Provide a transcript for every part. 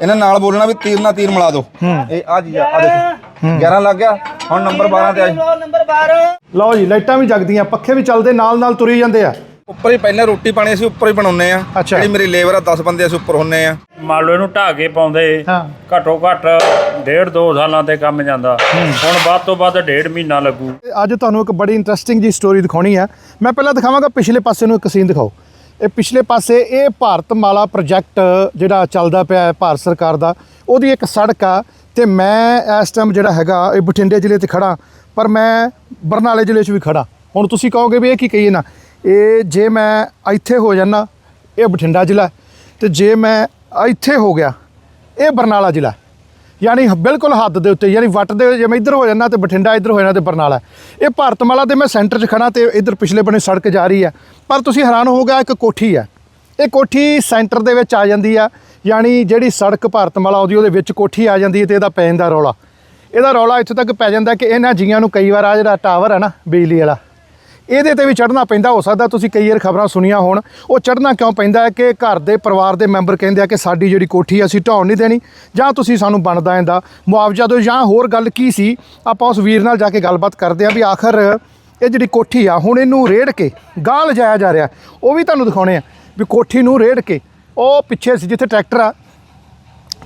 ਇਹਨਾਂ ਨਾਲ ਬੋਲਣਾ ਵੀ ਤੀਰ ਨਾਲ ਤੀਰ ਮਿਲਾ ਦਿਓ। ਇਹ ਆ ਜੀ ਆ ਦੇਖੋ। 11 ਲੱਗ ਗਿਆ ਹੁਣ ਨੰਬਰ 12 ਤੇ ਆ ਜੀ। ਨੰਬਰ 12 ਲਓ ਜੀ ਲਾਈਟਾਂ ਵੀ ਜਗਦੀਆਂ ਪੱਖੇ ਵੀ ਚੱਲਦੇ ਨਾਲ ਨਾਲ ਤੁਰੀ ਜਾਂਦੇ ਆ। ਉੱਪਰ ਹੀ ਪਹਿਲਾਂ ਰੋਟੀ ਪਾਣੀ ਅਸੀਂ ਉੱਪਰ ਹੀ ਬਣਾਉਂਦੇ ਆ। ਜਿਹੜੀ ਮੇਰੀ ਲੇਬਰ ਆ 10 ਬੰਦੇ ਅਸੀਂ ਉੱਪਰ ਹੁੰਨੇ ਆ। ਮੰਨ ਲਓ ਇਹਨੂੰ ਢਾਹ ਕੇ ਪਾਉਂਦੇ ਘੱਟੋ ਘੱਟ ਡੇਢ ਦੋ ਸਾਲਾਂ ਤੇ ਕੰਮ ਜਾਂਦਾ। ਹੁਣ ਵੱਧ ਤੋਂ ਵੱਧ ਡੇਢ ਮਹੀਨਾ ਲੱਗੂ। ਅੱਜ ਤੁਹਾਨੂੰ ਇੱਕ ਬੜੀ ਇੰਟਰਸਟਿੰਗ ਜੀ ਸਟੋਰੀ ਦਿਖਾਉਣੀ ਹੈ ਮੈਂ ਪਹਿਲਾਂ ਦਿਖਾਵਾਂਗਾ ਪਿਛਲੇ ਪਾਸੇ ਨੂੰ ਇੱਕ ਸੀਨ ਦਿਖਾਓ। ਇਹ ਪਿਛਲੇ ਪਾਸੇ ਇਹ ਭਾਰਤ ਮਾਲਾ ਪ੍ਰੋਜੈਕਟ ਜਿਹੜਾ ਚੱਲਦਾ ਪਿਆ ਹੈ ਭਾਰਤ ਸਰਕਾਰ ਦਾ ਉਹਦੀ ਇੱਕ ਸੜਕ ਆ ਤੇ ਮੈਂ ਇਸ ਟਾਈਮ ਜਿਹੜਾ ਹੈਗਾ ਇਹ ਬਠਿੰਡੇ ਜ਼ਿਲ੍ਹੇ 'ਚ ਖੜਾ ਪਰ ਮੈਂ ਬਰਨਾਲੇ ਜ਼ਿਲ੍ਹੇ 'ਚ ਵੀ ਖੜਾ ਹੁਣ ਤੁਸੀਂ ਕਹੋਗੇ ਵੀ ਇਹ ਕੀ ਕਹੀਏ ਨਾ ਇਹ ਜੇ ਮੈਂ ਇੱਥੇ ਹੋ ਜਾਣਾ ਇਹ ਬਠਿੰਡਾ ਜ਼ਿਲ੍ਹਾ ਹੈ, ਤੇ ਜੇ ਮੈਂ ਇੱਥੇ ਹੋ ਗਿਆ ਇਹ ਬਰਨਾਲਾ ਜ਼ਿਲ੍ਹਾ ਯਾਨੀ ਬਿਲਕੁਲ ਹੱਦ ਦੇ ਉੱਤੇ, ਯਾਨੀ ਵੱਟ ਦੇ ਜਿਵੇਂ ਇੱਧਰ ਹੋ ਜਾਂਦਾ ਤੇ ਬਠਿੰਡਾ ਇੱਧਰ ਹੋ ਜਾਂਦਾ ਤੇ ਬਰਨਾਲਾ। ਇਹ ਭਾਰਤਮਾਲਾ ਦੇ ਮੈਂ ਸੈਂਟਰ 'ਚ ਖੜਾ ਤੇ ਇੱਧਰ ਪਿਛਲੇ ਬੰਨੇ ਸੜਕ ਜਾ ਰਹੀ ਹੈ। ਪਰ ਤੁਸੀਂ ਹੈਰਾਨ ਹੋਗਾ ਇੱਕ ਕੋਠੀ ਹੈ। ਇਹ ਕੋਠੀ ਸੈਂਟਰ ਦੇ ਵਿੱਚ ਆ ਜਾਂਦੀ ਆ। ਯਾਨੀ ਜਿਹੜੀ ਸੜਕ ਭਾਰਤਮਾਲਾ ਆਉਂਦੀ, ਉਹਦੇ ਵਿੱਚ ਕੋਠੀ ਆ ਜਾਂਦੀ ਹੈ ਤੇ ਇਹਦਾ ਪੈ ਜਾਂਦਾ ਰੌਲਾ। ਇਹਦਾ ਰੌਲਾ ਇੱਥੇ ਤੱਕ ਪੈ ਜਾਂਦਾ ਕਿ ਇਹਨਾਂ ਜੀਆਂ ਨੂੰ ਕਈ ਵਾਰ ਆ ਜਿਹੜਾ ਟਾਵਰ ਹੈ ਨਾ, ਬਿਜਲੀ ਵਾਲਾ ਇਹਦੇ ਤੇ ਵੀ ਚੜ੍ਹਨਾ ਪੈਂਦਾ, ਹੋ ਸਕਦਾ ਤੁਸੀਂ ਕਈ ਵਾਰ ਖਬਰਾਂ ਸੁਣੀਆਂ ਹੋਣ। ਉਹ ਚੜ੍ਹਨਾ ਕਿਉਂ ਪੈਂਦਾ ਹੈ ਕਿ ਘਰ ਦੇ ਪਰਿਵਾਰ ਦੇ ਮੈਂਬਰ ਕਹਿੰਦੇ ਆ ਕਿ ਸਾਡੀ ਜਿਹੜੀ ਕੋਠੀ ਅਸੀਂ ਢਾਉਣ ਨਹੀਂ ਦੇਣੀ, ਜਾਂ ਤੁਸੀਂ ਸਾਨੂੰ ਬਣਦਾ ਇਹਦਾ ਮੁਆਵਜ਼ਾ ਦਿਓ, ਜਾਂ ਹੋਰ ਗੱਲ ਕੀ ਸੀ, ਆਪਾਂ ਉਸ ਵੀਰ ਨਾਲ ਜਾ ਕੇ ਗੱਲਬਾਤ ਕਰਦੇ ਆ ਵੀ ਆਖਰ ਇਹ ਜਿਹੜੀ ਕੋਠੀ ਆ, ਹੁਣ ਇਹਨੂੰ ਰੇੜ ਕੇ ਗਾਂ ਲਿਜਾਇਆ ਜਾ ਰਿਹਾ। ਉਹ ਵੀ ਤੁਹਾਨੂੰ ਦਿਖਾਉਣੇ ਆ ਵੀ ਕੋਠੀ ਨੂੰ ਰੇੜ ਕੇ, ਉਹ ਪਿੱਛੇ ਸੀ ਜਿੱਥੇ ਟਰੈਕਟਰ ਆ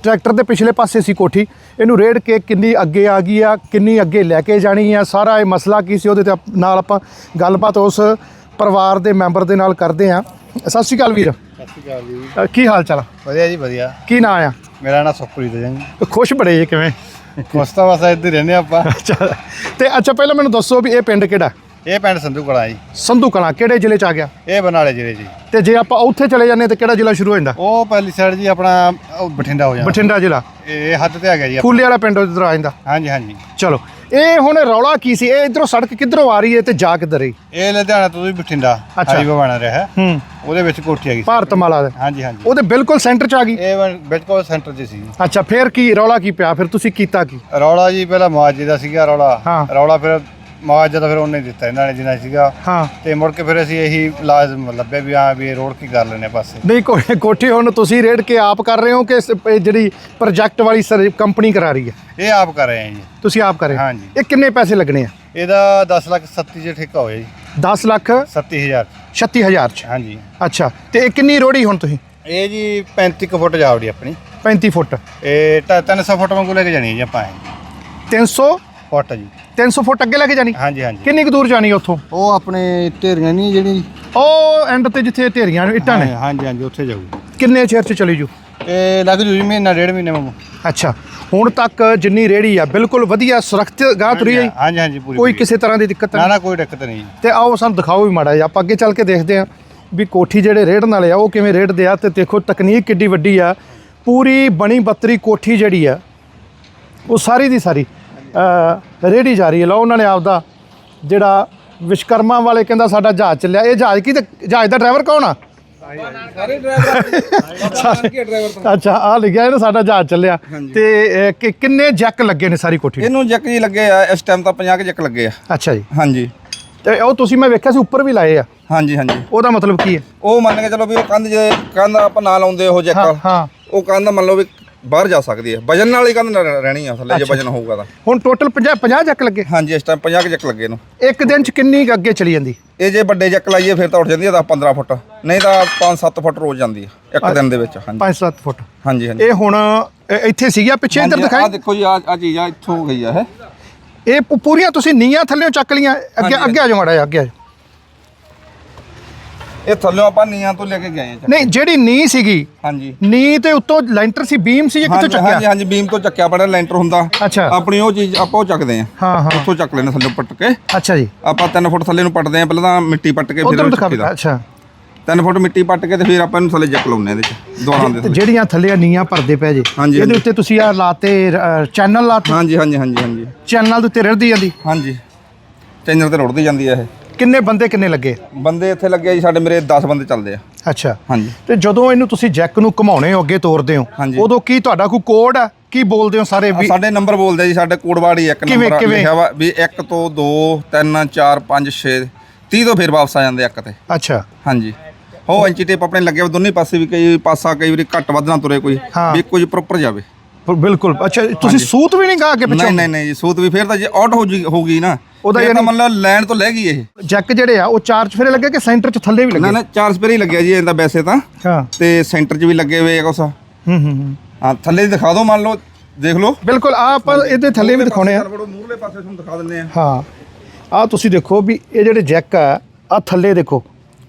ਟਰੈਕਟਰ ਦੇ ਪਿਛਲੇ ਪਾਸੇ ਸੀ ਕੋਠੀ। ਇਹਨੂੰ ਰੇੜ ਕੇ ਕਿੰਨੀ ਅੱਗੇ ਆ ਗਈ ਆ ਕਿੰਨੀ ਅੱਗੇ ਲੈ ਕੇ ਜਾਣੀ ਆ ਸਾਰਾ ਇਹ ਮਸਲਾ ਕੀ ਸੀ ਉਹਦੇ ਤੇ ਨਾਲ ਆਪਾਂ ਗੱਲਬਾਤ ਉਸ ਪਰਿਵਾਰ ਦੇ ਮੈਂਬਰ ਦੇ ਨਾਲ ਕਰਦੇ ਆ। ਸਤਿ ਸ਼੍ਰੀ ਅਕਾਲ ਵੀਰ। ਸਤਿ ਸ਼੍ਰੀ ਅਕਾਲ ਜੀ। ਅ, ਕੀ ਹਾਲ ਚਾਲ ਆ? ਵਧੀਆ ਜੀ ਵਧੀਆ। ਕੀ ਨਾਂ ਆ? ਮੇਰਾ ਨਾਮ ਸੁਖਪ੍ਰੀਤ ਹੈ ਜੀ ਖੁਸ਼ ਬੜੇ ਜੇ ਕਿਵੇਂ? ਕੋਸਤਾ ਵਾਸਾ ਇੱਧਰ ਹੀ ਰਹਿੰਦੇ ਆਪਾਂ। ਅੱਛਾ। ਤੇ ਅੱਛਾ ਪਹਿਲਾਂ ਮੈਨੂੰ ਦੱਸੋ ਵੀ ਇਹ ਪਿੰਡ ਕਿਹੜਾ? ਇਹ ਪਿੰਡ ਸੰਧੂ ਕਲਾਂ ਜੀ। ਸੰਧੂ ਕਲਾਂ ਕਿਹੜੇ ਜ਼ਿਲ੍ਹੇ ਚ ਆ ਗਿਆ? ਇਹ ਬਰਨਾਲੇ ਜ਼ਿਲ੍ਹੇ ਜੀ। ਤੇ ਜੇ ਆਪਾਂ ਉੱਥੇ ਚਲੇ ਜਾਂਦੇ ਤੇ ਕਿਹੜਾ ਜ਼ਿਲ੍ਹਾ ਸ਼ੁਰੂ ਹੋ ਜਾਂਦਾ? ਉਹ ਪਹਿਲੀ ਸਾਈਡ ਜੀ ਆਪਣਾ ਉਹ ਬਠਿੰਡਾ ਹੋ ਜਾਂਦਾ। ਬਠਿੰਡਾ ਜ਼ਿਲ੍ਹਾ। ਇਹ ਹੱਦ ਤੇ ਆ ਗਿਆ ਜੀ। ਫੂਲੇ ਵਾਲਾ ਪਿੰਡ ਉਧਰ ਆ ਜਾਂਦਾ। ਹਾਂਜੀ ਹਾਂਜੀ। ਚਲੋ ਇਹ ਹੁਣ ਰੌਲਾ ਕੀ ਸੀ? ਇਹ ਇਧਰੋਂ ਸੜਕ ਕਿੱਧਰੋਂ ਆ ਰਹੀ ਹੈ ਤੇ ਜਾ ਕਿੱਧਰ ਰਹੀ? ਇਹ ਲੁਧਿਆਣਾ ਤੋਂ ਵੀ ਬਠਿੰਡਾ ਅੱਛਾ। ਹਾਈਵੇ ਬਣਾ ਰਿਹਾ ਹੈ। ਹੂੰ। ਉਹਦੇ ਵਿੱਚ ਕੋਠੀ ਹੈਗੀ ਸੀ। ਭਾਰਤਮਾਲਾ ਦੇ। ਹਾਂਜੀ ਹਾਂਜੀ। ਉਹਦੇ ਬਿਲਕੁਲ ਸੈਂਟਰ ਚ ਆ ਗਈ? ਇਹ ਬਣ- ਬਿਲਕੁਲ ਸੈਂਟਰ 'ਚ ਸੀ। ਅੱਛਾ ਫੇਰ ਕੀ ਰੌਲਾ ਕੀ ਪਿਆ? ਫਿਰ ਤੁਸੀਂ ਕੀਤਾ ਕੀ? ਰੌਲਾ ਜੀ ਪਹਿਲਾਂ ਮੁਆਵਜ਼ੇ ਦਾ ਸੀਗਾ ਰੌਲਾ। ਹਾਂ। ਰੌਲਾ ਫਿਰ ਮੁਆਵਜ਼ਾ ਤਾਂ ਫਿਰ ਉਹਨੇ ਦਿੱਤਾ ਇਹਨਾਂ ਨੇ ਜਿੰਨਾ ਸੀਗਾ। ਹਾਂ। ਤੇ ਮੁੜ ਕੇ ਫਿਰ ਅਸੀਂ ਇਹੀ ਲਾਜ਼ਮ ਲੱਭੇ ਵੀ ਹਾਂ ਵੀ ਇਹ ਰੋਡ ਕੀ ਕਰ ਲੈਣੇ ਪਾਸੇ। ਨਹੀਂ ਕੋਈ ਕੋਠੀ ਹੁਣ ਤੁਸੀਂ ਰੇਡ ਕੇ ਆਪ ਕਰ ਰਹੇ ਹੋ ਕਿ ਸ- ਇਹ ਜਿਹੜੀ ਪ੍ਰੋਜੈਕਟ ਵਾਲੀ ਸਰ ਕੰਪਨੀ ਕਰਾ ਰਹੀ ਹੈ? ਇਹ ਆਪ ਕਰ ਰਹੇ ਹਾਂ ਜੀ। ਤੁਸੀਂ ਆਪ ਕਰ ਰਹੇ ਹੋ? ਹਾਂਜੀ। ਇਹ ਕਿੰਨੇ ਪੈਸੇ ਲੱਗਣੇ ਆ? ਇਹਦਾ 10 ਲੱਖ 37 ਜੇ ਠੇਕਾ ਹੋਇਆ ਜੀ। 10 ਲੱਖ 37000 36000 ਚ? ਹਾਂਜੀ। ਅੱਛਾ। ਤੇ ਇਹ ਕਿੰਨੀ ਰੋੜੀ ਹੁਣ ਤੁਸੀਂ? ਇਹ ਜੀ 35 ਕੁ ਫੁੱਟ ਜਾਵੜੀ ਆਪਣੀ। 35 ਫੁੱਟ। ਇਹ ਢਾ- 300 ਫੁੱਟ ਵਾਂਗੂ ਲੈ ਕੇ ਜਾਣੀ ਹੈ ਜੀ ਆਪਾਂ। ਇਹ। 300 ਫੁੱਟ ਜੀ। 300 ਫੁੱਟ ਅੱਗੇ ਲੈ ਕੇ ਜਾਣੀ? ਹਾਂਜੀ ਹਾਂਜੀ। ਕਿੰਨੀ ਕੁ ਦੂਰ ਜਾਣੀ ਉੱਥੋਂ? ਉਹ ਆਪਣੇ ਢੇਰੀਆਂ ਨਹੀਂ ਜਿਹੜੀ ਉਹ ਐਂਡ ਤੇ ਜਿੱਥੇ ਢੇਰੀਆਂ ਨੇ ਇੱਟਾਂ ਨੇ? ਹਾਂਜੀ ਹਾਂਜੀ ਉੱਥੇ ਜਾਊ। ਕਿੰਨੇ ਚਿਰ ਚ ਚਲੀ ਜੂ? ਇਹ ਲੱਗ ਜੂ ਜੀ ਮਹੀਨਾ ਡੇਢ ਮਹੀਨੇ ਵਾਂਗੂ। ਅੱਛਾ ਹੁਣ ਤੱਕ ਜਿੰਨੀ ਰੇੜੀ ਆ ਬਿਲਕੁਲ ਵਧੀਆ ਸੁਰੱਖਿਅਤ ਗਾਹ ਤੁਰੀ ਆਈ? ਹਾਂਜੀ ਹਾਂਜੀ ਪੂਰੀ ਕੋਈ। ਕਿਸੇ ਤਰ੍ਹਾਂ ਦੀ ਦਿੱਕਤ ਨਾ ਨਹੀਂ? ਨਾ ਕੋਈ ਦਿੱਕਤ ਨਹੀਂ ਤੇ ਆਓ ਸਾਨੂੰ ਦਿਖਾਓ ਵੀ ਮਾੜਾ ਜਿਹਾ। ਆਪਾਂ ਅੱਗੇ ਚੱਲ ਕੇ ਦੇਖਦੇ ਹਾਂ ਵੀ ਕੋਠੀ ਜਿਹੜੇ ਰੇੜਨ ਵਾਲੇ ਆ ਉਹ ਕਿਵੇਂ ਰੇੜਦੇ ਆ। ਤੇ ਦੇਖੋ ਤਕਨੀਕ ਕਿੱਡੀ ਵੱਡੀ ਆ। ਪੂਰੀ ਬਣੀ ਬੱਤਰੀ ਕੋਠੀ ਜਿਹੜੀ ਆ ਉਹ ਸਾਰੀ ਦੀ ਸਾਰੀ। ਰੇੜੀ ਜਾ ਰਹੀ ਹੈ। ਲਓ ਉਹਨਾਂ ਨੇ ਆਪਦਾ ਜਿਹੜਾ ਵਿਸ਼ਕਰਮਾ ਵਾਲੇ ਕਹਿੰਦਾ ਸਾਡਾ ਜਹਾਜ਼ ਚੱਲਿਆ। ਇਹ ਜਹਾਜ਼ ਕੀ ਤੇ ਜਹਾਜ਼ ਦਾ ਡਰਾਈਵਰ ਕੌਣ ਆ? ਅੱਛਾ। ਆ। ਲਿਖਿਆ ਇਹਨੇ ਸਾਡਾ ਜਹਾਜ਼ ਚੱਲਿਆ। ਤੇ ਕਿ- ਕਿੰਨੇ ਜੈਕ ਲੱਗੇ ਨੇ ਸਾਰੀ ਕੋਠੀ? ਇਹਨੂੰ ਜੱਕ ਜੀ ਲੱਗੇ ਆ ਇਸ ਟਾਈਮ ਤਾਂ 50 ਕੁ ਜੱਕ ਲੱਗੇ ਆ। ਅੱਛਾ ਜੀ। ਹਾਂਜੀ। ਤੇ ਉਹ ਤੁਸੀਂ ਮੈਂ ਵੇਖਿਆ ਸੀ ਉੱਪਰ ਵੀ ਲਾਏ ਆ। ਹਾਂਜੀ ਹਾਂਜੀ। ਉਹਦਾ ਮਤਲਬ ਕੀ ਹੈ? ਉਹ ਮੰਨ ਕੇ ਚਲੋ ਵੀ ਉਹ ਕੰਧ ਜੇ ਕੰਧ ਆਪਾਂ ਨਾ ਲਾਉਂਦੇ ਉਹ ਜੱਕ। ਹਾਂ। ਉਹ ਕੰਧ ਮੰਨ ਲਓ ਵੀ ਬਾਹਰ ਜਾ ਸਕਦੀ ਹੈ। ਵਜਨ ਨਾਲ ਹੀ ਕੰਧ ਨਾ ਰਹਿਣੀ ਆ ਥੱਲੇ ਜੇ ਵਜਨ ਹੋਊਗਾ ਤਾਂ। ਹੁਣ ਟੋਟਲ 50 50 ਜੱਕ ਲੱਗੇ? ਹਾਂਜੀ ਇਸ ਟਾਈਮ 50 ਕੁ ਜੱਕ ਲੱਗੇ ਨੂੰ ਇੱਕ ਦਿਨ ਚ ਕਿੰਨੀ ਕੁ ਅੱਗੇ ਚਲੀ ਜਾਂਦੀ? ਇਹ ਜੇ ਵੱਡੇ ਜੱਕ ਲਾਈਏ ਫਿਰ ਤਾਂ ਉੱਠ ਜਾਂਦੀ ਹੈ 10 15 ਫੁੱਟ। ਨਹੀਂ ਤਾਂ 5-7 ਫੁੱਟ ਰੋਜ਼ ਜਾਂਦੀ ਹੈ ਇੱਕ ਦਿਨ ਦੇ ਵਿੱਚ ਹਾਂਜੀ। 5-7 ਫੁੱਟ। ਹਾਂਜੀ ਹਾਂਜੀ। ਇਹ ਹੁਣ ਇਹ ਇੱਥੇ ਸੀਗਾ ਪਿੱਛੇ ਇੱਧਰ ਆ ਦਿਖਾਈ? ਦੇਖੋ ਜੀ ਆ ਆ ਚੀਜ਼ ਆ ਇੱਥੋਂ ਗਈ ਆ ਇਹ। ਇਹ ਪੂ- ਪੂਰੀਆਂ ਤੁਸੀਂ ਨੀਆਂ ਥੱਲੇੋਂ ਚੱਕ ਲੀਆਂ ਅੱਗੇ। ਅੱਗੇ ਆ ਜਾਓ ਮਾੜਾ ਜਿਹਾ ਅੱਗੇ ਆ ਜਾਓ। ਇਹ ਥੱਲੇ ਆਪਾਂ ਨੀਆਂ ਤੋਂ ਲੈ ਕੇ ਗਏ ਆ। ਨਹੀਂ ਜਿਹੜੀ ਨੀ ਸੀਗੀ ਹਾਂਜੀ। ਨੀ ਤੇ ਉੱਤੋਂ ਲੈਂਟਰ ਸੀ ਬੀਮ ਸੀ ਜਾਂ ਕਿੱਥੋਂ ਹਾਂਜੀ ਹਾਂਜੀ ਚੱਕਿਆ? ਹਾਂਜੀ ਬੀਮ ਤੋਂ ਚੱਕਿਆ ਬੜਾ ਲੈਂਟਰ ਹੁੰਦਾ। ਅੱਛਾ। ਆਪਣੀ ਉਹ ਚੀਜ਼ ਆਪਾਂ ਉਹ ਚੱਕਦੇ ਆ ਹਾਂ ਹਾਂ। ਉੱਥੋਂ ਚੱਕ ਲੈਣੇ ਥੱਲੇ ਪੱਟ ਕੇ। ਅੱਛਾ ਜੀ। ਆਪਾਂ 3 ਫੁੱਟ ਥੱਲੇ ਨੂੰ ਪੱਟਦੇ ਆ ਪਹਿਲਾਂ ਤਾਂ ਮਿੱਟੀ ਪੱਟ ਕੇ ਫਿਰ ਦਿਖਾ ਚੱਕੀ ਦਾ। ਅੱਛਾ। 3 ਫੁੱਟ ਮਿੱਟੀ ਪੱਟ ਕੇ ਤੇ ਫਿਰ ਆਪਾਂ ਇਹਨੂੰ ਥੱਲੇ ਜੱਕ ਲਾਉਨੇ ਇਹਦੇ ਚ ਦੁਆਰਾਂ ਦੇ। ਜਿਹੜੀਆਂ ਥੱਲੇ ਨੀਆਂ ਭਰਦੇ ਪਏ ਜੇ ਇਹਦੇ। ਉੱਤੇ ਤੁਸੀਂ ਆ ਲਾਤੇ ਚੈਨਲ ਲਾਤੇ? ਹਾਂਜੀ ਹਾਂਜੀ ਹਾਂਜੀ ਹਾਂਜੀ। ਚੈਨਲ ਦੇ ਉੱਤੇ ਰੜਦੀ ਜਾਂਦੀ? ਹਾਂਜੀ। ਚੈਨਲ ਤੇ ਰੁੜਦੀ ਜਾਂਦੀ ਆ ਇਹ। ਕਿੰਨੇ ਬੰਦੇ ਕਿੰਨੇ ਲੱਗੇ? ਬੰਦੇ ਇੱਥੇ ਲੱਗੇ ਜੀ ਸਾਡੇ ਮੇਰੇ 10 ਬੰਦੇ ਚੱਲਦੇ ਆ। ਅੱਛਾ। ਹਾਂਜੀ। ਤੇ ਜਦੋਂ ਇਹਨੂੰ ਤੁਸੀਂ ਜੈਕ ਨੂੰ ਘੁਮਾਉਣੇ ਹੋ ਅੱਗੇ ਤੋਰਦੇ ਹੋ ਹਾਂਜੀ। ਉਦੋਂ ਕੀ ਤੁਹਾਡਾ ਕੋਈ ਕੋਡ ਆ? ਕੀ ਬੋਲਦੇ ਹੋ ਸਾਰੇ ਆਹ ਵੀ ਸਾਡੇ ਨੰਬਰ ਬੋਲਦੇ ਜੀ ਸਾਡੇ ਕੋਡਵਾਰਡ ਹੀ ਇੱਕ ਕਿਵੇਂ- ਨੰਬਰ ਕਿਵੇਂ? ਲਿਖਿਆ ਵਾ ਵੀ 1 ਤੋਂ 2 3 4 5 6 30 ਤੋਂ ਫਿਰ ਵਾਪਸ ਆ ਜਾਂਦੇ ਇੱਕ ਤੇ। ਅੱਛਾ। ਹਾਂਜੀ। ਹੋ ਇੰਚੀ ਟੇਪ ਆਪਣੇ ਲੱਗੇ ਹੋਏ ਦੋਨੇ ਪਾਸੇ ਵੀ ਕਈ ਪਾਸਾ ਕਈ ਵਾਰੀ ਘੱਟ ਵੱਧ ਨਾ ਤੁਰੇ ਕੋਈ ਹਾਂ। ਵੀ ਜੀ ਪ੍ਰੋਪਰ ਜਾਵੇ। ਬਿਲਕੁਲ। ਅੱਛਾ ਤੁਸੀਂ ਸੂਤ ਵੀ ਨਹੀਂ ਗਾ ਅੱਗੇ ਪਿੱਛੇ? ਨਹੀਂ ਨਹੀਂ ਨਹੀਂ ਜੀ ਸੂਤ ਵੀ ਫੇਰ ਤਾਂ ਜੇ ਆਊਟ ਹੋ ਜੀ ਹੋ ਗਈ ਨਾ ਉਹਦਾ ਯਾਨੀ- ਮਤਲਬ ਲੈਣ ਤੋਂ ਲੈ ਗਈ ਇਹ। ਜੈਕ ਜਿਹੜੇ ਆ ਉਹ ਚਾਰ ਚ ਫੇਰੇ ਲੱਗੇ ਕਿ ਸੈਂਟਰ ਚ ਥੱਲੇ ਵੀ ਨਾ ਲੱਗੇ? ਨਾ ਚਾਰ ਸਪੇਰੇ ਹੀ ਲੱਗਿਆ ਜੀ ਇਹਦਾ ਵੈਸੇ ਤਾਂ। ਹਾਂ। ਤੇ ਸੈਂਟਰ 'ਚ ਵੀ ਲੱਗੇ ਹੋਏ ਆ ਕੁਛ। ਹੂੰ ਹੂੰ ਹੂੰ। ਹਾਂ ਥੱਲੇ ਦੀ ਦਿਖਾ ਦਿਓ ਮੰਨ ਲਓ ਦੇਖ ਲਓ। ਬਿਲਕੁਲ ਆ ਆਪਾਂ ਇਹਦੇ ਥੱਲੇ ਵੀ ਦਿਖਾਉਣੇ ਆ। ਮੂਰਲੇ ਪਾਸੇ ਤੁਹਾਨੂੰ ਦਿਖਾ ਦਿੰਦੇ ਆ। ਹਾਂ। ਆ ਤੁਸੀਂ ਦੇਖੋ ਵੀ ਇਹ ਜਿਹੜੇ ਜੈਕ ਆ ਆ ਥੱਲੇ ਦੇਖੋ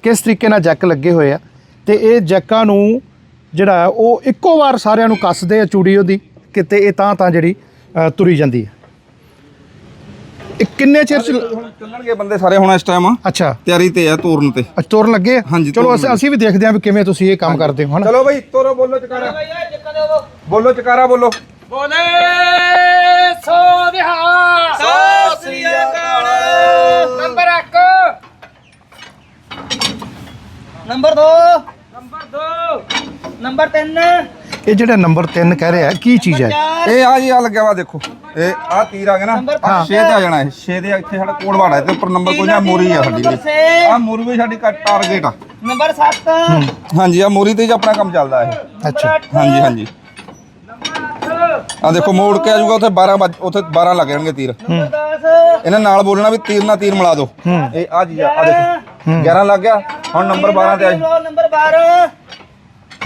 ਕਿਸ ਤਰੀਕੇ ਨਾਲ ਜੈਕ ਲੱਗੇ ਹੋਏ ਆ। ਤੇ ਇਹ ਜੈਕਾਂ ਨੂੰ ਜਿਹੜਾ ਉਹ ਇੱਕੋ ਵਾਰ ਸਾਰਿਆਂ ਨੂੰ ਕੱਸਦੇ ਆ ਚੂੜੀ ਉਹਦੀ ਕਿਤੇ ਇਹ ਤਾਂ ਤਾਂ ਜਿਹੜੀ ਅ, ਤੁਰੀ ਜਾਂਦੀ ਹੈ ਇਹ ਕਿੰਨੇ ਚਿਰ ਚ ਹੁਣ ਚੱਲਣਗੇ ਬੰਦੇ ਸਾਰੇ ਹੁਣ ਇਸ ਟਾਈਮ ਅੱਛਾ। ਤਿਆਰੀ ਤੇ ਆ ਤੋਰਨ ਤੇ। ਤੁਰਨ ਲੱਗੇ ਆ? ਹਾਂਜੀ, ਚਲੋ ਤੁਰਨ ਅਸੀਂ। ਅਸੀਂ ਵੀ ਦੇਖਦੇ ਹਾਂ ਵੀ ਕਿਵੇਂ ਤੁਸੀਂ ਇਹ ਕੰਮ ਕਰਦੇ ਹੋ ਹਨਾ? ਚਲੋ ਬਈ ਤੋਰੋ ਬੋਲੋ ਚਕਾਰਾ। ਬੋਲੋ ਚਕਾਰਾ ਬੋਲੋ। ਬੋਲੇ ਸੋ ਵਿਹਾਰ ਸੋ ਸ੍ਰੀ ਅਕਾਲ। ਨੰਬਰ 1 ਨੰਬਰ 2 ਨੰਬਰ 2 ਨੰਬਰ 3 ਇਹ ਜਿਹੜਾ ਨੰਬਰ 3 ਕਹਿ ਰਿਹਾ ਕੀ ਚੀਜ਼ ਹੈ? ਇਹ ਆ ਜੀ ਆ ਲੱਗਿਆ ਵਾ ਦੇਖੋ। ਇਹ ਆ ਤੀਰ ਆ ਗਿਆ ਨਾ। ਆ 6 ਤੇ ਆ ਜਾਣਾ ਇਹ। 6 ਦੇ ਇੱਥੇ ਸਾਡਾ ਕੋਡ ਵਾੜਾ ਤੇ ਉੱਪਰ ਨੰਬਰ ਕੋਈ ਨਾ ਮੋਰੀ ਆ ਸਾਡੀ। ਆ ਮੋਰੀ ਵੀ ਸਾਡੀ ਟਾਰਗੇਟ ਆ। ਨੰਬਰ 7 ਹਾਂਜੀ ਆ ਮੋਰੀ ਤੇ ਹੀ ਆਪਣਾ ਕੰਮ ਚੱਲਦਾ ਇਹ। ਅੱਛਾ। ਹਾਂਜੀ ਹਾਂਜੀ। ਆ ਦੇਖੋ ਮੋੜ ਕੇ ਆ ਜਾਊਗਾ ਉੱਥੇ 12 ਵੱਜ- ਉੱਥੇ 12 ਲੱਗ ਜਾਣਗੇ ਤੀਰ। ਨੰਬਰ 10 ਇਹਨਾਂ ਨਾਲ ਬੋਲਣਾ ਵੀ ਤੀਰ ਨਾਲ ਤੀਰ ਮਿਲਾ ਦਿਓ। ਇਹ ਆ ਜੀ ਆ ਆਹ ਦੇਖੋ। 11 ਲੱਗ ਗਿਆ ਹੁਣ ਨੰਬਰ 12 ਤੇ ਆ ਜੀ। ਨੰਬਰ 12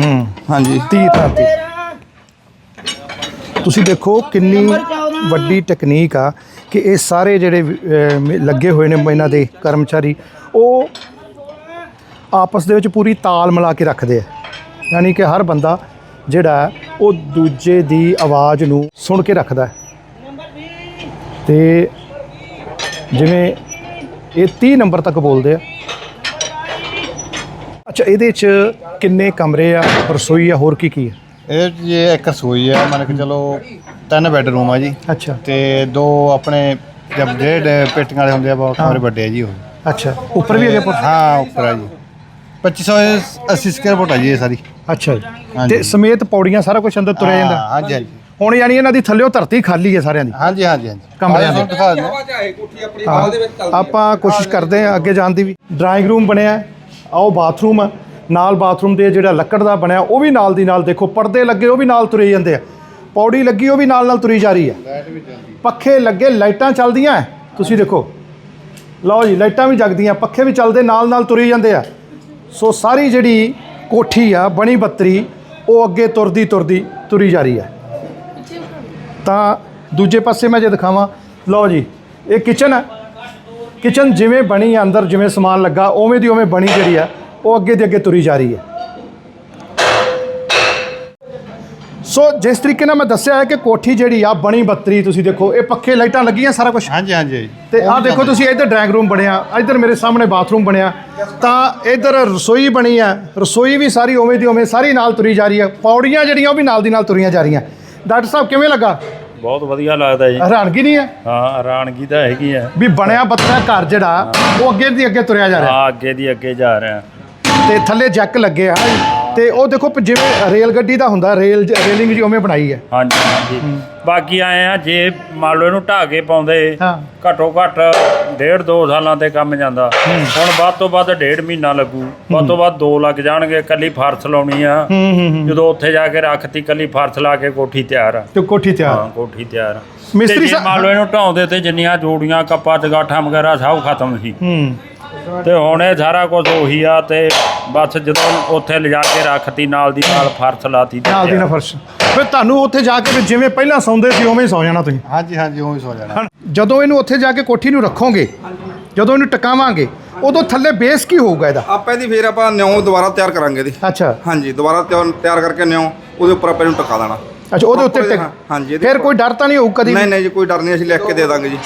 ਹੂੰ ਹਾਂਜੀ। ਧੀ ਧਰਤੀ। ਤੁਸੀਂ ਦੇਖੋ ਕਿੰਨੀ ਵੱਡੀ ਟੈਕਨੀਕ ਆ ਕਿ ਇਹ ਸਾਰੇ ਜਿਹੜੇ ਅਹ, ਲੱਗੇ ਹੋਏ ਨੇ ਇਹਨਾਂ ਦੇ ਕਰਮਚਾਰੀ ਉਹ ਆਪਸ ਦੇ ਵਿੱਚ ਪੂਰੀ ਤਾਲ ਮਿਲਾ ਕੇ ਰੱਖਦੇ ਆ। ਯਾਨੀ ਕਿ ਹਰ ਬੰਦਾ ਜਿਹੜਾ ਹੈ, ਉਹ ਦੂਜੇ ਦੀ ਆਵਾਜ਼ ਨੂੰ ਸੁਣ ਕੇ ਰੱਖਦਾ ਹੈ। ਤੇ ਜਿਵੇਂ ਇਹ 30 ਨੰਬਰ ਤੱਕ ਬੋਲਦੇ ਆ। ਅੱਛਾ ਇਹਦੇ 'ਚ ਕਿੰਨੇ ਕਮਰੇ ਆ ਰਸੋਈ ਆ ਹੋਰ ਕੀ ਕੀ ਹੈ ਇਹ ਜੀ ਇੱਕ ਰਸੋਈ ਹੈ ਮੰਨ ਕੇ ਚਲੋ ਤਿੰਨ ਬੈੱਡਰੂਮ ਆ ਜੀ। ਅੱਛਾ। ਤੇ ਦੋ ਆਪਣੇ ਜਬ ਡੇਢ ਪੇਟੀਆਂ ਵਾਲੇ ਹੁੰਦੇ ਆ ਬਹੁਤ ਕਮਰੇ ਵੱਡੇ ਆ ਜੀ ਉਹ। ਅੱਛਾ ਉੱਪਰ ਵੀ ਹੈਗੇ ਪੁੱਤ? ਹਾਂ ਉੱਪਰ ਆ ਜੀ। 2580 ਸਕੁਅਰ ਫੁੱਟ ਆ ਜੀ ਇਹ ਸਾਰੀ। ਅੱਛਾ ਜੀ। ਤੇ ਸਮੇਤ ਪੌੜੀਆਂ ਸਾਰਾ ਕੁਝ ਅੰਦਰ ਤੁਰਿਆ ਜਾਂਦਾ? ਹਾਂ, ਹਾਂਜੀ ਹਾਂਜੀ। ਹੁਣ ਯਾਨੀ ਇਹਨਾਂ ਦੀ ਥੱਲੇੋਂ ਧਰਤੀ ਖਾਲੀ ਹੈ ਸਾਰਿਆਂ ਦੀ। ਹਾਂਜੀ ਹਾਂਜੀ ਹਾਂਜੀ। ਕਮਰਿਆਂ ਆਹ ਦੇ। ਤੁਹਾਨੂੰ ਦਿਖਾ ਦਿੰਦੇ ਕੋਠੀ ਆਪਣੀ ਹਾਲ ਦੇ ਵਿੱਚ ਚੱਲਦੀ ਆਪਾਂ ਕੋਸ਼ਿਸ਼ ਕਰਦੇ ਹਾਂ ਅੱਗੇ ਜਾਣ ਦੀ ਵੀ। ਡਰਾਇੰਗ ਰੂਮ ਬਣਿਆ ਹੈ। ਉਹ ਬਾਥਰੂਮ ਆ ਨਾਲ ਬਾਥਰੂਮ ਦੇ ਜਿਹੜਾ ਲੱਕੜ ਦਾ ਬਣਿਆ ਉਹ ਵੀ ਨਾਲ ਦੀ ਨਾਲ ਦੇਖੋ ਪਰਦੇ ਲੱਗੇ ਉਹ ਵੀ ਨਾਲ ਤੁਰੇ ਜਾਂਦੇ ਆ। ਪੌੜੀ ਲੱਗੀ ਉਹ ਵੀ ਨਾਲ ਨਾਲ ਤੁਰੀ ਜਾ ਰਹੀ ਹੈ। ਪੱਖੇ ਲੱਗੇ ਲਾਈਟਾਂ ਚੱਲਦੀਆਂ। ਤੁਸੀਂ ਦੇਖੋ। ਲਓ ਜੀ ਲਾਈਟਾਂ ਵੀ ਜਗਦੀਆਂ ਪੱਖੇ ਵੀ ਚੱਲਦੇ ਨਾਲ ਨਾਲ ਤੁਰੀ ਜਾਂਦੇ ਆ। ਸੋ ਸਾਰੀ ਜਿਹੜੀ ਕੋਠੀ ਆ ਬਣੀ ਬੱਤਰੀ ਉਹ ਅੱਗੇ ਤੁਰਦੀ ਤੁਰਦੀ ਤੁਰੀ ਜਾ ਰਹੀ ਹੈ। ਤਾਂ ਦੂਜੇ ਪਾਸੇ ਮੈਂ ਜੇ ਦਿਖਾਵਾਂ ਲਓ ਜੀ ਇਹ ਕਿਚਨ ਹੈ। ਕਿਚਨ ਜਿਵੇਂ ਬਣੀ ਆ ਅੰਦਰ ਜਿਵੇਂ ਸਮਾਨ ਲੱਗਾ ਉਵੇਂ ਦੀ ਉਵੇਂ ਬਣੀ ਜਿਹੜੀ ਆ ਉਹ ਅੱਗੇ ਦੀ ਅੱਗੇ ਤੁਰੀ ਜਾ ਰਹੀ ਹੈ ਸੋ ਜਿਸ ਤਰੀਕੇ ਨਾਲ ਮੈਂ ਦੱਸਿਆ ਹੈ ਕਿ ਕੋਠੀ ਜਿਹੜੀ ਆ ਬਣੀ ਬੱਤਰੀ ਤੁਸੀਂ ਦੇਖੋ ਇਹ ਪੱਖੇ ਲਾਈਟਾਂ ਲੱਗੀਆਂ ਸਾਰਾ ਕੁਝ ਹਾਂਜੀ ਹਾਂਜੀ। ਤੇ ਆਹ ਦੇਖੋ। ਤੁਸੀਂ ਇੱਧਰ ਡਰਾਇੰਗ ਰੂਮ ਬਣਿਆ ਇੱਧਰ ਮੇਰੇ ਸਾਹਮਣੇ ਬਾਥਰੂਮ ਬਣਿਆ ਤਾਂ ਇੱਧਰ ਰਸੋਈ ਬਣੀ ਆ ਰਸੋਈ ਵੀ ਸਾਰੀ ਉਵੇਂ ਦੀ ਉਵੇਂ ਸਾਰੀ ਨਾਲ ਤੁਰੀ ਜਾ ਰਹੀ ਹੈ ਪੌੜੀਆਂ ਜਿਹੜੀਆਂ ਉਹ ਵੀ ਨਾਲ ਦੀ ਨਾਲ ਤੁਰੀਆਂ ਜਾ ਰਹੀਆਂ ਡਾਕਟਰ ਸਾਹਿਬ ਕਿਵੇਂ ਲੱਗਾ ਬਹੁਤ ਵਧੀਆ ਲੱਗਦਾ ਜੀ। ਹੈਰਾਨਗੀ ਨਹੀਂ ਹੈ? ਹਾਂ ਹੈਰਾਨਗੀ ਤਾਂ ਹੈਗੀ ਆ ਵੀ ਬਣਿਆ ਬੱਤਰਾ ਘਰ ਜਿਹੜਾ ਉਹ ਅੱਗੇ ਦੀ ਅੱਗੇ ਤੁਰਿਆ ਜਾ ਰਿਹਾ। ਆ ਅੱਗੇ ਦੀ ਅੱਗੇ ਜਾ ਰਿਹਾ। ਤੇ ਥੱਲੇ ਜੈਕ ਲੱਗੇ ਆ। ਤੇ ਉਹ ਦੇਖੋ ਪ- ਜਿਵੇਂ ਰੇਲ ਗੱਡੀ ਦਾ ਹੁੰਦਾ ਰੇਲ ਰੇਲਿੰਗ ਜੀ ਉਵੇਂ ਬਣਾਈ ਹੈ। ਹਾਂਜੀ ਹਾਂਜੀ। ਬਾਕੀ ਆਏ ਆ ਜੇ ਮੰਨ ਲਓ ਇਹਨੂੰ ਕੇ ਪਾਉਂਦੇ ਹਾਂ। ਘੱਟੋ ਘੱਟ ਡੇਢ ਦੋ ਸਾਲਾਂ ਤੇ ਕੰਮ ਜਾਂਦਾ। ਹੁਣ ਵੱਧ ਤੋਂ ਵੱਧ ਡੇਢ ਮਹੀਨਾ ਲੱਗੂ। ਵੱਧ ਤੋਂ ਵੱਧ ਦੋ ਲੱਗ ਜਾਣਗੇ ਕੱਲੀ ਫਰਸ਼ ਲਾਉਣੀ ਆ। ਹੂੰ ਹੂੰ ਹੂੰ। ਜਦੋਂ ਉੱਥੇ ਜਾ ਕੇ ਰੱਖਤੀ ਕੱਲੀ ਫਰਸ਼ ਲਾ ਕੇ ਕੋਠੀ ਤਿਆਰ ਆ। ਤੇ ਕੋਠੀ ਤਿਆਰ। ਹਾਂ ਕੋਠੀ ਤਿਆਰ ਆ। ਮਿਸਤਰੀ ਜੇ ਸਾਹਿਬ- ਮੰਨ ਲਓ ਇਹਨੂੰ ਢਾਉਂਦੇ ਤੇ ਜਿੰਨੀਆਂ ਜੋੜੀਆਂ ਕੱਪਾ ਚਗਾਠਾਂ ਵਗੈਰਾ ਸਭ ਖਤਮ ਸੀ। ਹੂੰ। ਤੇ ਹੁਣ ਇਹ ਸਾਰਾ ਕੁਝ ਉਹੀ ਆ ਤੇ ਬਸ ਜਦੋਂ ਉੱਥੇ ਲਿਜਾ ਕੇ ਰੱਖਤੀ ਨਾਲ ਦੀ ਨਾਲ ਫਰਸ਼ ਲਾਤੀ ਤੇ ਨਾਲ ਦੀ ਨਾਲ ਫਰਸ਼। ਫਿਰ ਤੁਹਾਨੂੰ ਉੱਥੇ ਜਾ ਕੇ ਜਿਵੇਂ ਪਹਿਲਾਂ ਸੌਂਦੇ ਸੀ ਉਵੇਂ ਹੀ ਸੌ ਜਾਣਾ ਤੁਸੀਂ। ਹਾਂਜੀ ਹਾਂਜੀ ਉਹ ਵੀ ਸੋ ਜਾਣਾ। ਜਦੋਂ ਇਹਨੂੰ ਉੱਥੇ ਜਾ ਕੇ ਕੋਠੀ ਨੂੰ ਰੱਖੋਗੇ ਜਦੋਂ ਇਹਨੂੰ ਟਿਕਾਵਾਂਗੇ ਉਦੋਂ ਥੱਲੇ ਬੇਸ ਕੀ ਹੋਊਗਾ ਇਹਦਾ? ਆਪਾਂ ਇਹਦੀ ਫੇਰ ਆਪਾਂ ਨਿਉ ਦੁਬਾਰਾ ਤਿਆਰ ਕਰਾਂਗੇ ਇਹਦੀ। ਅੱਛਾ। ਹਾਂਜੀ ਦੁਬਾਰਾ ਤਿਆਰ ਤਿਆਰ ਕਰਕੇ ਨਿਉ ਉਹਦੇ ਉੱਪਰ ਆਪਾਂ ਇਹਨੂੰ ਟਿਕਾ ਦੇਣਾ। ਅੱਛਾ ਉਹਦੇ ਉੱਤੇ ਟਿਕ ਹਾਂਜੀ, ਇਹਦੇ ਫਿਰ ਕੋਈ ਡਰ ਤਾਂ ਨਹੀਂ ਹੋਊ ਕਦੀ? ਨਹੀਂ ਨਹੀਂ ਜੀ ਕੋਈ ਡਰ ਨਹੀਂ ਅਸੀਂ ਲਿਖ ਕੇ ਦੇ ਦਾਂਗੇ ਜੀ।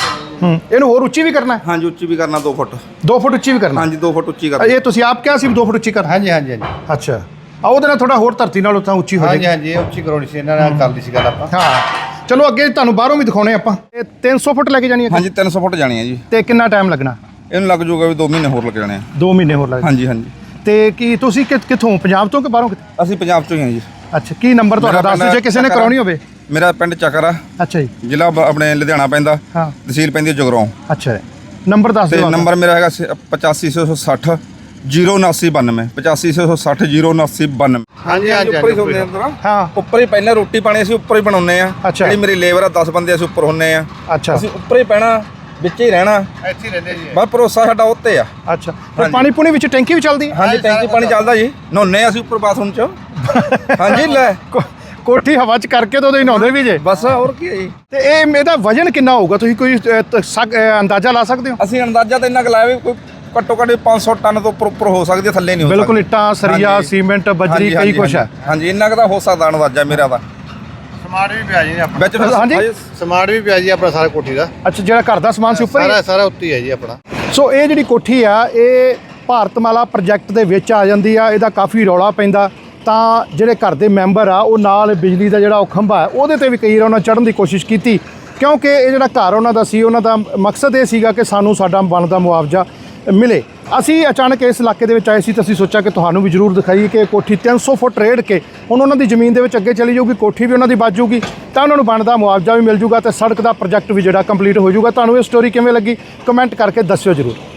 ਹੂੰ ਇਹਨੂੰ ਹੋਰ ਉੱਚੀ ਵੀ ਕਰਨਾ ਹੈ? ਹਾਂਜੀ ਉੱਚੀ ਵੀ ਕਰਨਾ 2 ਫੁੱਟ। 2 ਫੁੱਟ ਉੱਚੀ ਵੀ ਕਰਨਾ? ਹਾਂਜੀ 2 ਫੁੱਟ ਉੱਚੀ। ਕਰਨਾ। ਇਹ ਤੁਸੀਂ ਆਪ ਕਿਹਾ ਸੀ 2 ਫੁੱਟ ਉੱਚੀ ਕਰਨਾ। ਹਾਂਜੀ ਹਾਂਜੀ ਹਾਂਜੀ। ਅੱਛਾ। ਆ ਉਹਦੇ ਨਾਲ ਥੋੜਾ ਹੋਰ ਧਰਤੀ ਨਾਲ ਉੱਤਾਂ ਉੱਚੀ ਹੋ ਹਾਂਜੀ ਜਾਏਗੀ। ਹਾਂਜੀ ਇਹ ਉੱਚੀ ਕਰਾਉਣੀ ਸੀ ਇਹਨਾਂ ਨਾਲ ਕਰ ਲਈ ਸੀ ਗੱਲ ਆਪਾਂ। ਹਾਂ। ਚਲੋ ਅੱਗੇ ਤੁਹਾਨੂੰ ਬਾਹਰੋਂ ਵੀ ਦਿਖਾਉਣੇ ਆਪਾਂ। ਇਹ 300 ਫੁੱਟ ਲੈ ਕੇ ਜਾਣੀ ਹੈ ਹਾਂਜੀ 300 ਫੁੱਟ ਜਾਣੀ ਹੈ ਜੀ। ਤੇ ਕਿੰਨਾ ਟਾਈਮ ਲੱਗਣਾ? ਇਹਨੂੰ ਲੱਗ ਜਾਊਗਾ ਵੀ 2 ਮਹੀਨੇ ਹੋਰ ਲੱਗ ਜਾਣੇ ਆ। 2 ਮਹੀਨੇ ਹੋਰ ਲੱਗ ਹਾਂਜੀ ਹਾਂਜੀ। ਤੇ ਕੀ ਤੁਸੀਂ ਕਿੱਥੋਂ? ਪੰਜਾਬ ਤੋਂ ਕਿ ਬਾਹਰੋਂ ਕਿੱਥੋਂ? ਅਸੀਂ ਪੰਜਾਬ ਚੋਂ ਹੀ ਹਾਂ ਜੀ। ਅੱਛਾ ਕੀ ਨੰਬਰ ਤੁਹਾਡਾ? ਮੇਰਾ ਦੱਸ ਦਿਓ ਜੇ ਪਿੰਡ ਕਿਸੇ ਨੇ ਚੱਕਰ- ਕਰਾਉਣੀ ਹੋਵੇ। ਮੇਰਾ ਪਿੰਡ ਚੱਕਰ। ਆ ਅੱਛਾ ਜੀ। ਜ਼ਿਲ੍ਹਾ ਆਪਣੇ ਲੁਧਿਆਣਾ ਪੈਂਦਾ। ਹਾਂ। ਤਹਿਸੀਲ ਪੈਂਦੀ ਹੈ ਜਗਰਾਉਂ ਅੱਛਾ ਜੀ। ਨੰਬਰ ਦੱਸ ਤੇ ਦਿਓ ਨੰਬਰ ਮੇਰਾ ਹੈਗਾ 85660 07992 85660 07992 ਹਾਂਜੀ ਹਾਂਜੀ ਉੱਪਰ ਹੀ ਸੌਂਦੇ ਅੰਦਰ ਹਾਂ। ਉੱਪਰ ਹੀ ਪਹਿਲਾਂ ਰੋਟੀ ਪਾਣੀ ਅਸੀਂ ਉੱਪਰ ਹੀ ਬਣਾਉਂਦੇ ਆ ਅੱਛਾ। ਜਿਹੜੀ ਮੇਰੀ ਲੇਬਰ ਆ 10 ਬੰਦੇ ਅਸੀਂ ਉੱਪਰ ਹੁੰਨੇ ਆ ਅੱਛਾ। ਅਸੀਂ ਉੱਪਰ ਹੀ ਪੈਣਾ ਵਿੱਚ ਹੀ ਰਹਿਣਾ। ਇੱਥੇ ਹੀ ਰਹਿੰਦੇ ਜੀ। ਬਸ ਭਰੋਸਾ ਸਾਡਾ ਉੱਤੇ ਆ। ਅੱਛਾ। ਪਾਣੀ ਪੂਣੀ ਵਿੱਚ ਟੈਂਕੀ ਵੀ ਚੱਲਦੀ? ਹਾਂਜੀ ਟੈਂਕੀ ਪਾਣੀ ਚੱਲਦਾ ਜੀ। ਨਹਾਉਂਦੇ ਅਸੀਂ ਉੱਪਰ ਬਾਥਰੂਮ 'ਚ। ਹਾਂਜੀ ਲੈ। ਕੋ- ਕੋਠੀ ਹਵਾ 'ਚ ਕਰਕੇ ਤਾਂ ਉਹਦੇ ਹੀ ਨਹਾਉਂਦੇ ਵੀ ਜੇ। ਬਸ ਹੋਰ ਕੀ ਹੈ ਜੀ? ਤੇ ਇਹ ਇਹਦਾ ਵਜਨ ਕਿੰਨਾ ਹੋਊਗਾ? ਤੁਸੀਂ ਕੋਈ ਤ- ਸਕ- ਅੰਦਾਜ਼ਾ ਲਾ ਸਕਦੇ ਹੋ? ਅਸੀਂ ਅੰਦਾਜ਼ਾ ਤਾਂ ਇੰਨਾ ਕੁ ਲਾਇਆ ਵੀ ਕੋਈ ਘੱਟੋ ਘੱਟ 500 ਟਨ ਤੋਂ ਉੱਪਰ ਉੱਪਰ ਹੋ ਸਕਦੀ ਹੈ ਥੱਲੇ ਨਹੀਂ ਹੋ ਬਿਲਕੁਲ ਸਕਦੀ। ਇੱਟਾਂ ਸਰੀਆ ਹਾਂਜੀ। ਸੀਮੈਂਟ ਬਜਰੀ ਹਾਂਜੀ, ਕਈ ਹਾਂਜੀ, ਕੁਛ ਹੈ। ਹਾਂਜੀ। ਇੰਨਾ ਕੁ ਤਾਂ ਹੋ ਸਕਦਾ ਅੰਦਾਜ਼ਾ ਮੇਰਾ ਤਾਂ। ਸਮਾਰਟ ਵੀ ਪਿਆ ਜੀ ਆਪਣਾ। ਵਿੱਚ ਫਿਰ ਹਾਂਜੀ। ਹਾਂਜੀ, ਸਮਾਰਟ ਵੀ ਪਿਆ ਜੀ ਆਪਣਾ ਸਾਰਾ ਕੋਠੀ ਦਾ। ਅੱਛਾ ਜਿਹੜਾ ਘਰ ਦਾ ਸਮਾਨ ਸੀ ਉੱਪਰ ਹੀ? ਸਾਰਾ ਸਾਰਾ ਉੱਤੇ ਹੀ ਹੈ ਜੀ ਆਪਣਾ। ਸੋ ਇਹ ਜਿਹੜੀ ਕੋਠੀ ਆ ਇਹ ਭਾਰਤਮਾਲਾ ਪ੍ਰੋਜੈਕਟ ਦੇ ਵਿੱਚ ਆ ਜਾਂਦੀ ਆ ਇਹਦਾ ਕਾਫੀ ਰੌਲਾ ਪੈਂਦਾ। ਤਾਂ ਜਿਹੜੇ ਘਰ ਦੇ ਮੈਂਬਰ ਆ, ਉਹ ਨਾਲ ਬਿਜਲੀ ਦਾ ਜਿਹੜਾ ਉਹ ਖੰਭਾ ਹੈ, ਉਹਦੇ ਤੇ ਵੀ ਕਈ ਵਾਰ ਉਹਨਾਂ ਚੜ੍ਹਨ ਦੀ ਕੋਸ਼ਿਸ਼ ਕੀਤੀ। ਕਿਉਂਕਿ ਇਹ ਜਿਹੜਾ ਘਰ ਉਹਨਾਂ ਦਾ ਸੀ, ਉਹਨਾਂ ਦਾ ਮਕਸਦ ਇਹ ਸੀਗਾ ਕਿ ਸਾਨੂੰ ਸਾਡਾ ਬਣਦਾ ਮੁਆਵਜ਼ਾ ਮਿਲੇ। ਅਸੀਂ ਅਚਾਨਕ ਇਸ ਇਲਾਕੇ ਦੇ ਵਿੱਚ ਆਏ ਸੀ ਤਾਂ ਅਸੀਂ ਸੋਚਿਆ ਕਿ ਤੁਹਾਨੂੰ ਵੀ ਜ਼ਰੂਰ ਦਿਖਾਈਏ ਕਿ ਇਹ ਕੋਠੀ 300 ਫੁੱਟ ਰੇੜ ਕੇ ਹੁਣ ਉਹਨਾਂ ਦੀ ਜ਼ਮੀਨ ਦੇ ਵਿੱਚ ਅੱਗੇ ਚਲੀ ਜਾਊਗੀ, ਕੋਠੀ ਵੀ ਉਹਨਾਂ ਦੀ ਬਚ ਜਾਊਗੀ, ਤਾਂ ਉਹਨਾਂ ਨੂੰ ਬਣਦਾ ਮੁਆਵਜ਼ਾ ਵੀ ਮਿਲ ਜਾਊਗਾ ਤੇ ਸੜਕ ਦਾ ਪ੍ਰੋਜੈਕਟ ਵੀ ਜਿਹੜਾ ਕੰਪਲੀਟ ਹੋ ਜਾਊਗਾ। ਤੁਹਾਨੂੰ ਇਹ ਸਟੋਰੀ ਕਿਵੇਂ ਲੱਗੀ? ਕਮੈਂਟ ਕਰਕੇ ਦੱਸਿਓ ਜ਼ਰੂਰ।